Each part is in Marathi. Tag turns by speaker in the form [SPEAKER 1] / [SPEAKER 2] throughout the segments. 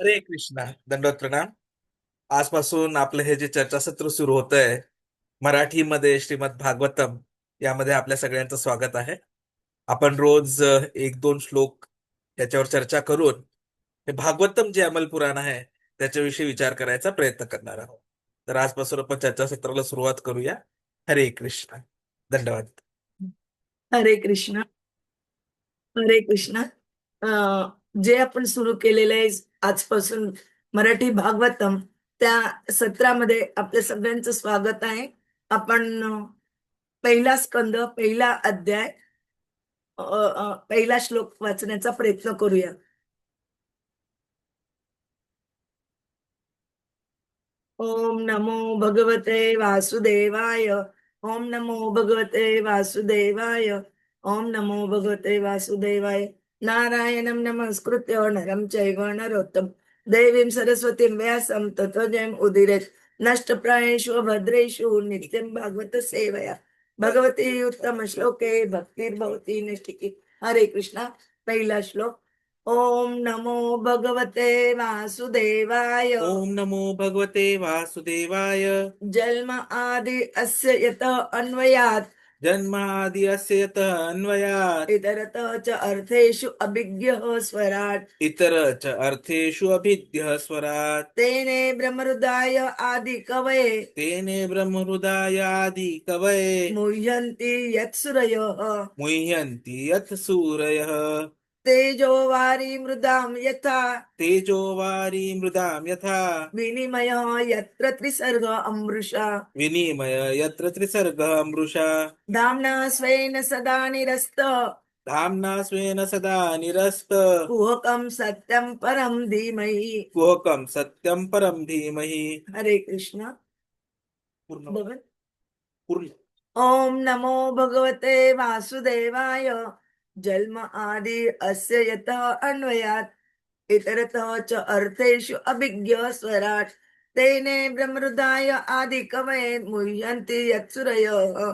[SPEAKER 1] हरे कृष्णा. दंडवत प्रणाम. आजपासून आपलं हे जे चर्चासत्र सुरू होत आहे मराठीमध्ये श्रीमद भागवतम यामध्ये आपल्या सगळ्यांचं स्वागत आहे. आपण रोज एक दोन श्लोक याच्यावर चर्चा करून हे भागवतम जे अमल पुराण आहे त्याच्याविषयी विचार करायचा प्रयत्न करणार आहोत. तर आजपासून आपण चर्चासत्राला सुरुवात करूया. हरे कृष्ण. धन्यवाद
[SPEAKER 2] हरे कृष्ण. हरे कृष्ण. जे आपण सुरू केलेलं आहे आजपासून मराठी भागवतम त्या सत्रामध्ये आपल्या सगळ्यांचं स्वागत आहे. आपण पहिला स्कंद पहिला अध्याय पहिला श्लोक वाचण्याचा प्रयत्न करूया. ओम नमो भगवते वासुदेवाय ओम नमो भगवते वासुदेवाय ओम नमो भगवते वासुदेवाय. नारायणं नमस्कृत्य नरं चैव नरोत्तम। देवीं सरस्वतीं व्यासं ततो जयम् उदीरयेत् नष्टप्रायेषु भद्रेषु नित्यं भागवत सेवया। भगवती उत्तम श्लोके भक्तिर्भवती नष्टिकी हरे कृष्णा पहिला श्लोक। ओम नमो भगवते वासुदेवाय।
[SPEAKER 1] ओम नमो भगवते वासुदेवाय।
[SPEAKER 2] जन्म आदि अस्य यत अन्वयात्।
[SPEAKER 1] जन्मादि अस्य यतः अन्वयात्
[SPEAKER 2] इतरत च अर्थेषु अभिज्ञः स्वराट्
[SPEAKER 1] इतर च अर्थेषु अभिद्यः स्वरात्।
[SPEAKER 2] तेने ब्रह्मरुदाय आदि कवये।
[SPEAKER 1] तेने ब्रह्महृदायादि कवये।
[SPEAKER 2] मुह्यन्ति यत्सुरयः।
[SPEAKER 1] मुह्यन्ति यत् सूरयः
[SPEAKER 2] तेजो वारी मृदां यथा।
[SPEAKER 1] तेजो वारी मृदां यथा।
[SPEAKER 2] विनिमयः यत्र त्रिसर्ग अमृषा।
[SPEAKER 1] विनिमय यत्र त्रिसर्गः मृषा
[SPEAKER 2] धाम्ना स्वेन सदा निरस्त।
[SPEAKER 1] धाम्ना स्वेन सदा निरस्त।
[SPEAKER 2] कुहकं सत्यं परं धीमहि।
[SPEAKER 1] कुहकं सत्यं परं धीमहि।
[SPEAKER 2] हरे कृष्ण।
[SPEAKER 1] पूर्ण।
[SPEAKER 2] ओम नमो भगवते वासुदेवाय। जन्म आदि अस्य यतः अन्वयात्। इतरतः च अर्थेषु अभिज्ञ स्वराट्। तेने ब्रह्मृदाय आदि कवये मुह्यन्ति यत्सुरयः।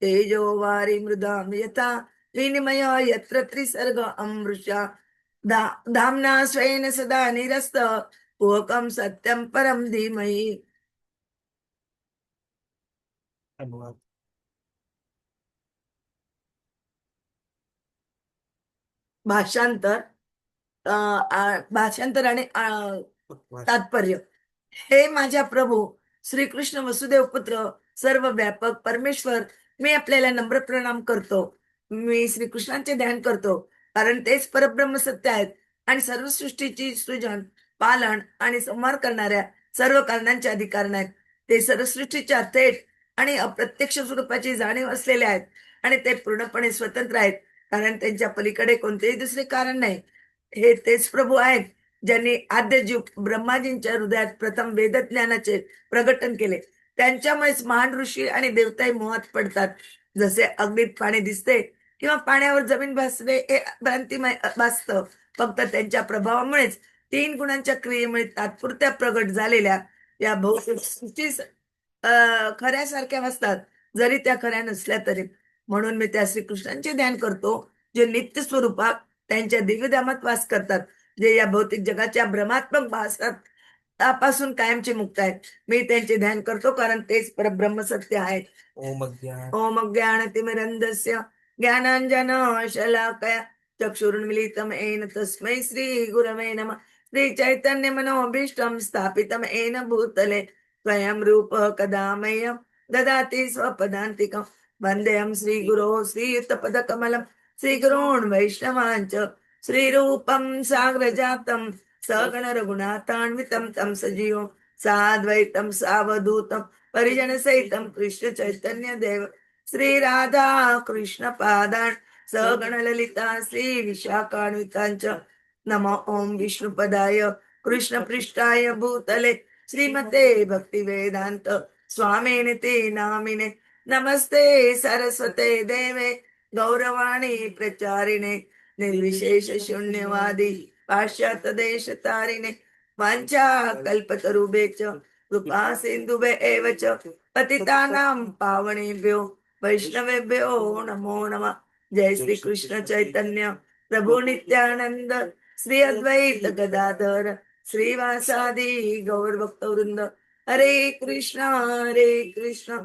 [SPEAKER 2] तेजो वारि मृदाम यथा। विनिमय यत्र त्रिसर्ग अमृषा। धा धाम्ना स्वेन सदा निरस्त। कुहकं सत्यं परं धीमहि। भाषांतर भाषांतर आणि. तात्पर्य. हे माझ्या प्रभू श्रीकृष्ण वसुदेव पुत्र सर्व व्यापक परमेश्वर मी आपल्याला नम्र प्रणाम करतो. मी श्रीकृष्णांचे ध्यान करतो कारण तेच परब्रह्म सत्य आहेत आणि सर्व सृष्टीची सृजन पालन आणि संहार करणाऱ्या सर्व कारणांचे अधिकार आहेत ते सर्व सृष्टीच्या थेट आणि अप्रत्यक्ष स्वरूपाची जाणीव असलेले आहेत आणि ते पूर्णपणे स्वतंत्र आहेत. कारण त्यांच्या पलीकडे कोणतेही दुसरे कारण नाही. हे तेच प्रभू आहेत ज्यांनी आद्यजीव ब्रह्माजींच्या हृदयात प्रथम वेदज्ञानाचे प्रकटन केले. त्यांच्यामुळेच महान ऋषी आणि देवताही मोहात पडतात. जसे अग्नीत पाणी दिसते किंवा पाण्यावर जमीन भासणे हे भ्रांतिमय भासतं. फक्त त्यांच्या प्रभावामुळेच तीन गुणांच्या क्रियेमुळे तात्पुरत्या प्रगट झालेल्या या भौतिक सृष्टी अं, खऱ्यासारख्या असतात जरी त्या खऱ्या नसल्या तरी. म्हणून मी त्या श्रीकृष्णांचे ध्यान करतो जे नित्य स्वरूपात त्यांच्या दिव्यधामात वास करतात जे या भौतिक जगाच्या भ्रमात्मक भासात कायमचे मुक्त आहेत. मी त्यांचे ध्यान करतो कारण तेच परब्रह्म सत्य आहेत
[SPEAKER 1] ओम अज्ञान.
[SPEAKER 2] ओम ज्ञानतिमिरन्दस्य ज्ञानाञ्जन शलाकया चक्षुरुन्मिलितं येन तस्मै श्रीगुरवे नमः। श्रीचैतन्यमनोभीष्टं स्थापितं येन भूतले। स्वयं रूपः कदा ददाति स्वपदान्तिकं वन्देऽहं श्रीगुरो श्रीयुतपदकमलं श्रीगुरोन् वैष्णवाञ्च श्रीरूपं साग्रजातं सगण रघुनाथान्वितं तं सजीवं साद्वैतं सावधूतं परिजनसहितं कृष्ण चैतन्य देव श्री राधा कृष्ण पादान् सगण ललिता श्री विशाखान्वितांच नम ओम विष्णुपदाय कृष्ण पृष्ठाय भूतले श्रीमते भक्ती वेदांत स्वामीने ते नामिने नमस्ते सरस्वते देवे गौरवाणी प्रचारिणे निर्विशेष शून्यवादी पाश्चात्य देश तारिणे वाञ्छा कल्पतरुभे च कृपा सिंधुभे एव च पतितानां पावणेभ्यो वैष्णवेभ्यो नमो नमः। जय श्री कृष्ण चैतन्य प्रभु नित्यानंद श्री अद्वैत गदाधर श्रीवासादि गौरभक्तवृंद हरे कृष्ण हरे कृष्ण।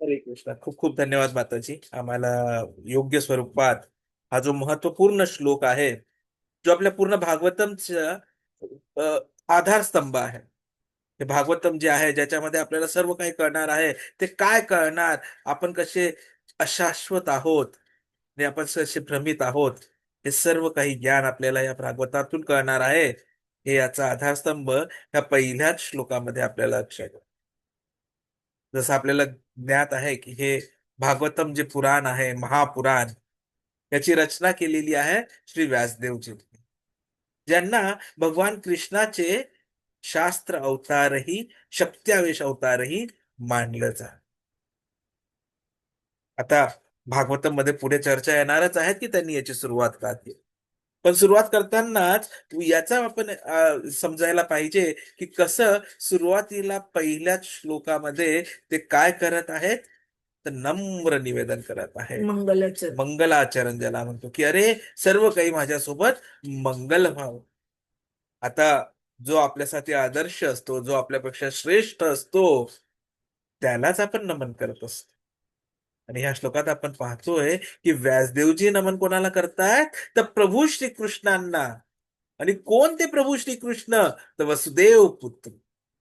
[SPEAKER 1] हरे कृष्ण. खूप खूप धन्यवाद माताजी. आम्हाला योग्य स्वरूपात हा जो महत्त्वपूर्ण श्लोक आहे जो आपल्या पूर्ण भागवतमचा आधारस्तंभ आहे. हे भागवतम जे आहे ज्याच्यामध्ये आपल्याला सर्व काही कळणार आहे ते काय कळणार? आपण कसे अशाश्वत आहोत? आणि आपण कसे भ्रमित आहोत? हे सर्व काही ज्ञान आपल्याला या भागवतातून कळणार आहे. हे याचा आधारस्तंभ ह्या पहिल्याच श्लोकामध्ये आपल्याला लक्षात येतो. जसं आपल्याला ज्ञात आहे की हे भागवतम जे पुराण आहे महापुराण याची रचना केलेली आहे श्री व्यासदेवजी. ज्यांना भगवान कृष्णाचे शास्त्र अवतारही शक्त्यावेश अवतारही मानलं जात आता भागवतममध्ये पुढे चर्चा येणारच आहेत की त्यांनी याची सुरुवात का केली? पण सुरुवात करतानाच याचा आपण समजायला पाहिजे की कसं सुरुवातीला पहिल्याच श्लोकामध्ये ते काय करत आहेत? तर नम्र निवेदन करत आहेत.
[SPEAKER 2] मंगलाचरण.
[SPEAKER 1] मंगलाचरण ज्याला म्हणतो की अरे सर्व काही माझ्यासोबत मंगल व्हावं. आता जो आपल्यासाठी आदर्श असतो जो आपल्यापेक्षा श्रेष्ठ असतो त्यालाच आपण नमन करत असतो. आणि ह्या श्लोकात आपण पाहतोय की व्यासदेवजी नमन कोणाला करतायत? तर प्रभू श्रीकृष्णांना. आणि कोण ते प्रभू श्रीकृष्ण? तर वसुदेव पुत्र.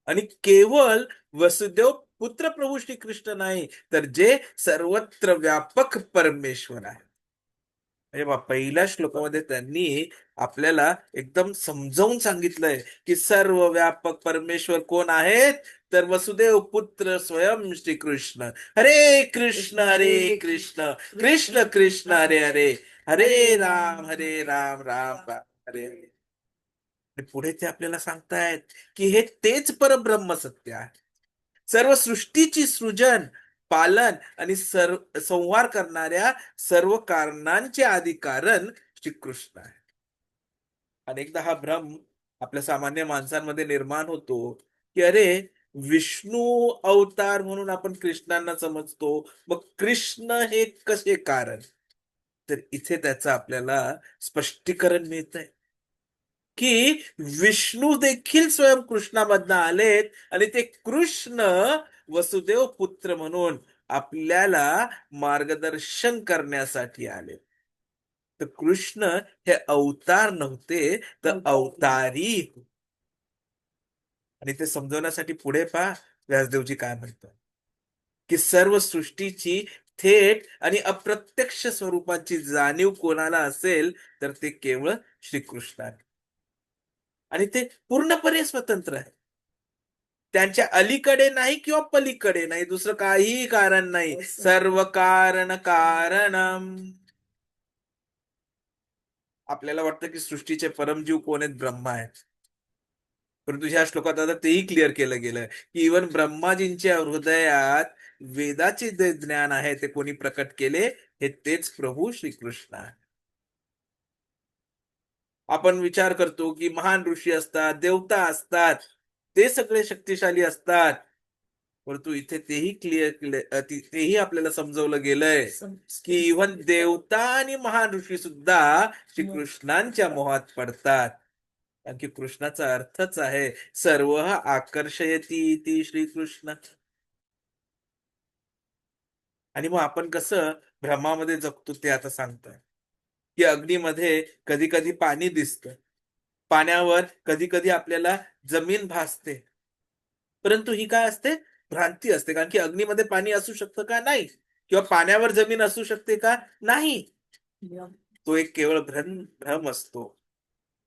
[SPEAKER 1] आणि केवळ वसुदेव पुत्र प्रभू श्रीकृष्ण नाही तर जे सर्वत्र व्यापक परमेश्वर आहे म्हणजे बा- पहिल्या श्लोकामध्ये त्यांनी आपल्याला एकदम समजावून सांगितलंय की सर्व व्यापक परमेश्वर कोण आहेत? तर वसुदेव पुत्र स्वयं श्रीकृष्ण. हरे कृष्ण हरे कृष्ण. कृष्ण. कृष्ण हरे हरे. हरे राम हरे राम राम राम हरे हरे. पुढे ते आपल्याला सांगतायत की हे तेच परब्रह्म सत्य आहे. सर्व सृष्टीची सृजन पालन आणि सर्व संहार करणाऱ्या सर्व कारणांचे आधी कारण श्रीकृष्ण आहे. अनेकदा हा भ्रम आपल्या सामान्य माणसांमध्ये निर्माण होतो की अरे विष्णू अवतार म्हणून आपण कृष्णांना समजतो मग कृष्ण हे कसे कारण? तर इथे त्याचं आपल्याला स्पष्टीकरण मिळत आहे की विष्णू देखील स्वयं कृष्णामधनं आलेत आणि ते कृष्ण वसुदेव पुत्र म्हणून आपल्याला मार्गदर्शन करण्यासाठी आले तर कृष्ण हे अवतार नव्हते तर अवतारी. आणि ते समजवण्यासाठी पुढे पहा व्यासदेवजी काय म्हणतात. की सर्व सृष्टीची थेट आणि अप्रत्यक्ष स्वरूपाची जाणीव कोणाला असेल तर ते केवळ श्रीकृष्ण आहे आणि ते पूर्णपणे स्वतंत्र आहे त्यांच्या अलीकडे नाही किंवा पलीकडे नाही दुसरं काहीही कारण नाही. सर्व कारण कारणम आपल्याला वाटतं की सृष्टीचे परमजीव कोण आहेत? ब्रह्मा आहेत. परंतु ह्या श्लोकात आता तेही क्लिअर केलं गेलं की इवन ब्रह्माजींच्या हृदयात वेदाचे जे ज्ञान आहे ते कोणी प्रकट केले हे तेच प्रभू श्रीकृष्ण आहे आपण विचार करतो की महान ऋषी असतात देवता असतात ते सगळे शक्तिशाली असतात. परंतु इथे तेही क्लिअर तेही आपल्याला समजवलं गेलंय की इव्हन देवता आणि महान ऋषी सुद्धा श्रीकृष्णांच्या मोहात पडतात. कारण की कृष्णाचा अर्थच आहे सर्व आकर्षयती इति श्रीकृष्ण. आणि मग आपण कसं भ्रमामध्ये जगतो ते आता सांगतोय. की अग्नीमध्ये कधी कधी पाणी दिसतं. पाण्यावर कधी कधी आपल्याला जमीन भासते. परंतु ही काय असते? भ्रांती असते. कारण की अग्नीमध्ये पाणी असू शकतं का? नाही. किंवा पाण्यावर जमीन असू शकते का? नाही. तो एक केवळ भ्रम भ्रम असतो.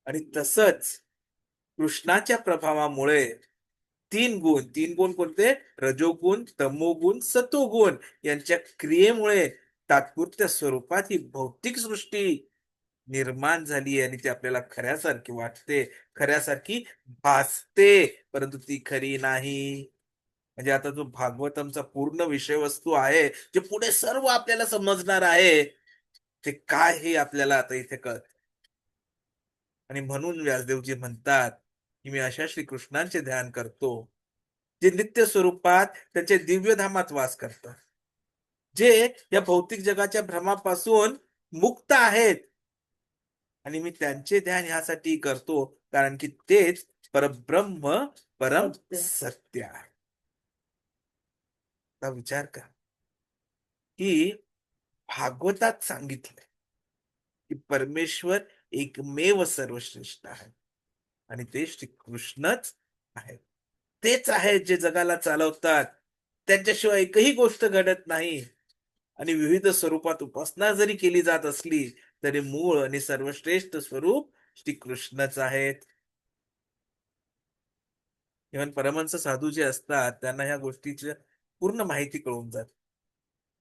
[SPEAKER 1] आणि तसंच कृष्णाच्या प्रभावामुळे तीन गुण तीन गुण कोणते? रजोगुण तमोगुण सतोगुण यांच्या क्रियेमुळे तात्पुरत्या स्वरूपात ही भौतिक सृष्टी निर्माण झाली आणि ती आपल्याला खऱ्यासारखी वाटते खऱ्यासारखी भासते परंतु ती खरी नाही. म्हणजे आता जो भागवतमचा पूर्ण विषयवस्तू आहे जे पुढे सर्व आपल्याला समजणार आहे ते काय हे आपल्याला आता इथे कळत. आणि म्हणून व्यासदेवजी म्हणतात की मी अशा श्रीकृष्णांचे ध्यान करतो जे नित्य स्वरूपात त्याचे दिव्य धामात वास करतात. जे या भौतिक जगाच्या भ्रमापासून मुक्त आहेत. आणि मी त्यांचे ध्यान ह्यासाठी करतो कारण की तेच परब्रह्म परम
[SPEAKER 2] सत्य.
[SPEAKER 1] आहे. विचार कर. की भागवतात सांगितलंय की परमेश्वर एकमेव सर्वश्रेष्ठ आहे. आणि ते श्रीकृष्णच आहेत तेच आहेत जे जगाला चालवतात. त्यांच्याशिवाय एकही गोष्ट घडत नाही. आणि विविध स्वरूपात उपासना जरी केली जात असली तरी मूळ आणि सर्वश्रेष्ठ स्वरूप श्रीकृष्णच आहेत. इव्हन परमहंस साधू जे असतात त्यांना ह्या गोष्टीची पूर्ण माहिती कळून जात.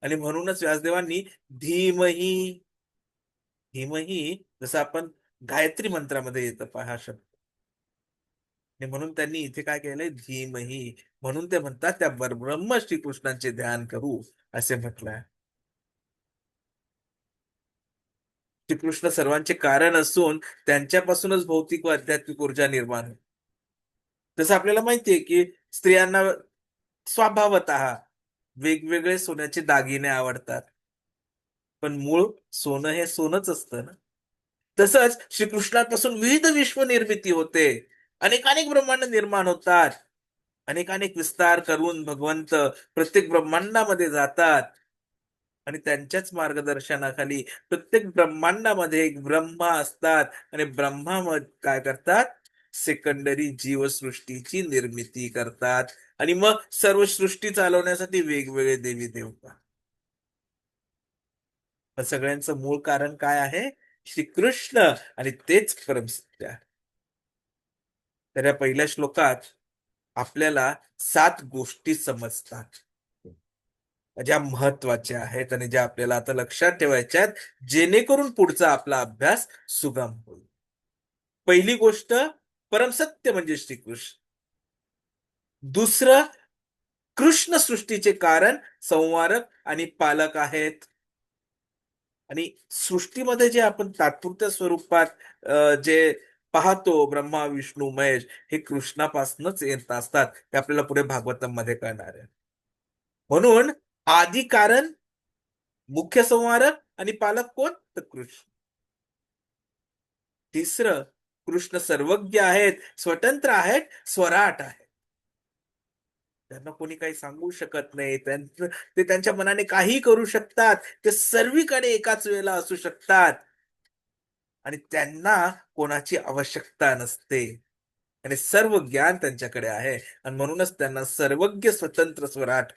[SPEAKER 1] आणि म्हणूनच व्यासदेवांनी धीमही धीमही जसं आपण गायत्री मंत्रामध्ये येतं पहा हा शब्द. आणि म्हणून त्यांनी इथे काय केलंय? धीमही. म्हणून ते म्हणतात त्या ब्रह्म श्रीकृष्णांचे ध्यान करू असे म्हटलंय श्रीकृष्ण सर्वांचे कारण असून त्यांच्यापासूनच भौतिक व आध्यात्मिक ऊर्जा निर्माण होईल जसं आपल्याला माहितीये की स्त्रियांना स्वभावत वेगवेगळे सोन्याचे दागिने आवडतात. पण मूळ सोनं हे सोनच असतं ना? तसंच श्रीकृष्णापासून विविध विश्व निर्मिती होते. अनेकानेक ब्रह्मांड निर्माण होतात. अनेकानेक विस्तार करून भगवंत प्रत्येक ब्रह्मांडामध्ये जातात. आणि त्यांच्याच मार्गदर्शनाखाली प्रत्येक ब्रह्मांडामध्ये एक ब्रह्मा असतात. आणि ब्रह्मा काय करतात? सेकंडरी जीवसृष्टीची निर्मिती करतात. आणि मग सर्व सृष्टी चालवण्यासाठी वेगवेगळे देवी देवता. सगळ्यांचं मूळ कारण काय आहे? श्रीकृष्ण आणि तेच परमसत्य तर या पहिल्या श्लोकात आपल्याला सात गोष्टी समजतात. ज्या महत्त्वाच्या आहेत आणि ज्या आपल्याला आता लक्षात ठेवायच्या आहेत जेणेकरून पुढचा आपला अभ्यास सुगम होईल. पहिली गोष्ट परमसत्य म्हणजे श्रीकृष्ण. दुसरं कृष्ण सृष्टीचे कारण संवारक आणि पालक आहेत. आणि सृष्टीमध्ये जे आपण तात्पुरत्या स्वरूपात जे पाहतो ब्रह्मा विष्णू महेश हे कृष्णापासूनच येत असतात ते आपल्याला पुढे भागवतममध्ये कळणार आहे. म्हणून आधी कारण मुख्य संवारक आणि पालक कोण? तर कृष्ण. तिसरं कृष्ण सर्वज्ञ आहेत स्वतंत्र आहेत स्वराट आहेत. त्यांना कोणी काही सांगू शकत नाही. त्यांचं ते त्यांच्या मनाने काही करू शकतात. ते सर्वीकडे एकाच वेळेला असू शकतात. आणि त्यांना कोणाची आवश्यकता नसते. आणि सर्व ज्ञान त्यांच्याकडे आहे. आणि म्हणूनच त्यांना सर्वज्ञ स्वतंत्र स्वराट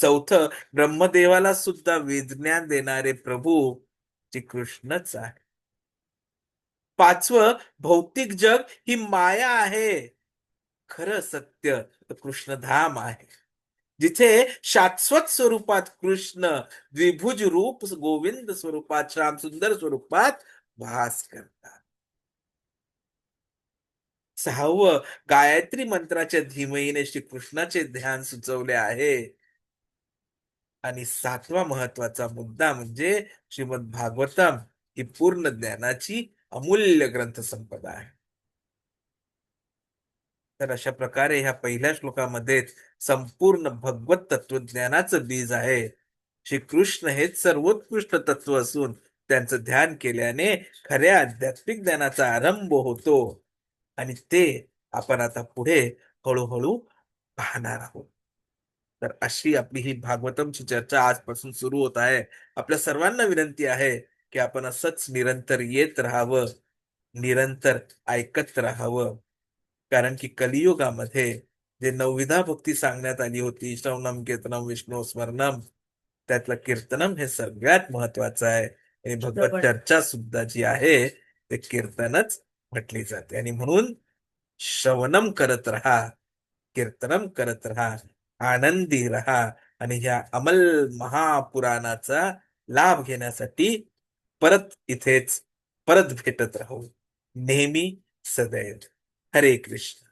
[SPEAKER 1] चौथं ब्रह्मदेवाला सुद्धा विज्ञान देणारे प्रभू श्री कृष्णच आहे पाचवं भौतिक जग ही माया आहे. खरं सत्य कृष्णधाम आहे. जिथे शाश्वत स्वरूपात कृष्ण द्विभुज रूप गोविंद स्वरूपात श्याम सुंदर स्वरूपात भास करतात. सहावं गायत्री मंत्राच्या धीमईने श्रीकृष्णाचे ध्यान सुचवले आहे. आणि सातवा महत्त्वाचा मुद्दा म्हणजे श्रीमद भागवतम ही पूर्ण ज्ञानाची अमूल्य ग्रंथ संपदा आहे. तर अशा प्रकारे ह्या पहिल्या श्लोकामध्ये संपूर्ण भगवत तत्वज्ञानाचं बीज आहे. श्री कृष्ण हेच सर्वोत्कृष्ट तत्व असून त्यांचं ध्यान केल्याने खऱ्या आध्यात्मिक ज्ञानाचा आरंभ होतो. आणि ते आपण आता पुढे हळूहळू पाहणार आहोत. तर अशी आपली ही भागवतमची चर्चा आजपासून सुरू होत आहे. आपल्या सर्वांना विनंती आहे की आपण असंच निरंतर येत राहावं निरंतर ऐकत राहावं. कारण की कलियुगामध्ये जे नवविधा भक्ती सांगण्यात आली होती श्रवणम कीर्तनम विष्णू स्मरणम त्यातलं कीर्तनम हे सगळ्यात महत्वाचं आहे. आणि भगवत चर्चा सुद्धा जी आहे ते कीर्तनच म्हटली जाते. आणि म्हणून श्रवणम करत राहा कीर्तनम करत राहा आनंदी रहा आणि ह्या अमल महापुराणाचा लाभ घेण्यासाठी परत इथेच परत भेटत राहू. नेहमी सदैव. हरे कृष्ण.